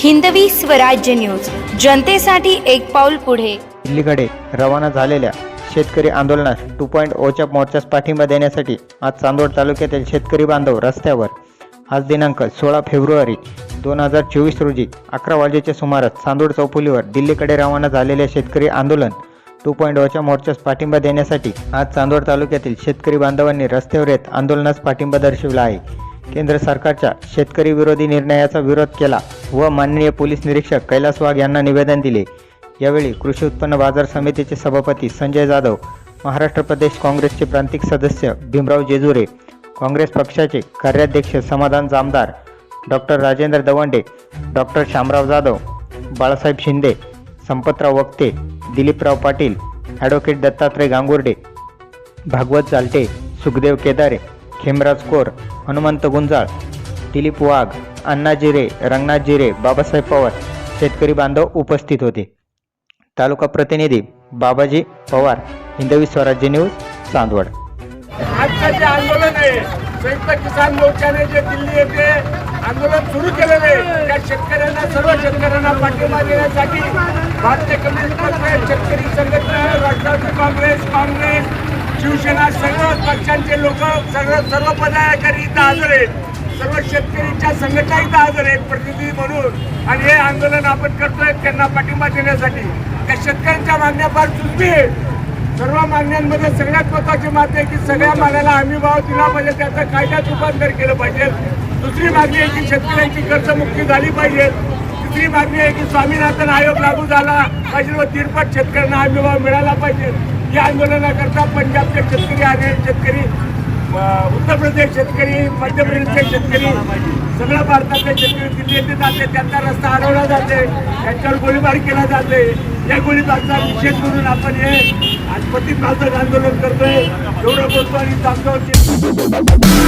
Hindavi Swarajya news. जनतेसाठी एक पाऊल पुढे. दिल्लीकडे रवाना झालेल्या शेतकरी आंदोलनास टू पॉईंट ओच्या oh मोर्चास पाठिंबा देण्यासाठी आज चांदोड तालुक्यातील शेतकरी बांधव रस्त्यावर. आज दिनांक सोळा फेब्रुवारी दोन हजार चोवीस रोजी अकरा वाजेच्या सुमारास चांदोड चौफुलीवर दिल्लीकडे रवाना झालेल्या शेतकरी आंदोलन टू पॉईंट ओच्या मोर्चास पाठिंबा देण्यासाठी आज चांदोड तालुक्यातील शेतकरी बांधवांनी रस्त्यावर येत आंदोलनास पाठिंबा दर्शविला आहे. केंद्र सरकारच्या शेतकरी विरोधी निर्णयाचा विरोध केला व माननीय पोलीस निरीक्षक कैलास वाघ यांना निवेदन दिले. यावेळी कृषी उत्पन्न बाजार समितीचे सभापती संजय जाधव महाराष्ट्र प्रदेश काँग्रेसचे प्रांतिक सदस्य भीमराव जेजुरे काँग्रेस पक्षाचे कार्याध्यक्ष Samadhan Jamdar doctor Rajendra Dawande doctor Shyamrao Jadhav Balasaheb Shinde Sampatrao Wakte Diliprao Patil advocate Dattatray Gangurde Bhagwat Chalte Sukhdev Kedare Khemraj Kor Hanumant Gunjal Dilip Wagh Anna Jire Rangnath Jire Babasaheb Pawar शेतकरी बांधव उपस्थित होते. तालुका प्रतिनिधी बाबाजी Pawar Hindavi Swarajya news Chandwad. आजचं जे आंदोलन आहे. संयुक्त किसान मोर्चाने जे दिल्ली येथे आंदोलन सुरू केलेलं आहे त्या शेतकऱ्यांना सर्व शेतकऱ्यांना पाठिंबा देण्यासाठी भारतीय कम्युनिस्ट पक्ष शेतकरी संघटना राष्ट्रवादी काँग्रेस काँग्रेस शिवसेना सर्व पक्षांचे लोक सर्व सर्व पदाधिकारी इथं हजर आहेत. सर्व शेतकरीच्या संघटना इथं हजर आहेत प्रतिनिधी म्हणून. आणि हे आंदोलन आपण करतोय त्यांना पाठिंबा देण्यासाठी. त्या शेतकऱ्यांच्या मागण्या फार चुकी आहेत. सर्व मागण्यांमध्ये सगळ्यात महत्वाची मात आहे की सगळ्या मालाला हमी भाव दिला पाहिजे त्याचं कायद्यात रूपांतर केलं पाहिजे. दुसरी मागणी आहे की शेतकऱ्यांची कर्जमुक्ती झाली पाहिजे. तिसरी मागणी आहे की स्वामीनाथन आयोग लागू झाला पाहिजे व तिरपट शेतकऱ्यांना हमी भाव मिळाला पाहिजे. या आंदोलनाकरता पंजाबचे शेतकरी हरियाणा शेतकरी उत्तर प्रदेश शेतकरी मध्य प्रदेशचे शेतकरी सगळ्या भारतातले शेतकरी दिल्ली येथे जाते त्यांचा रस्ता अडवला जाते त्यांच्यावर गोळीबार केला जाते. या गोळीबारचा निषेध करून आपण हे आज प्रतिपादक आंदोलन करतोय. एवढं बोलतो आणि सांगतो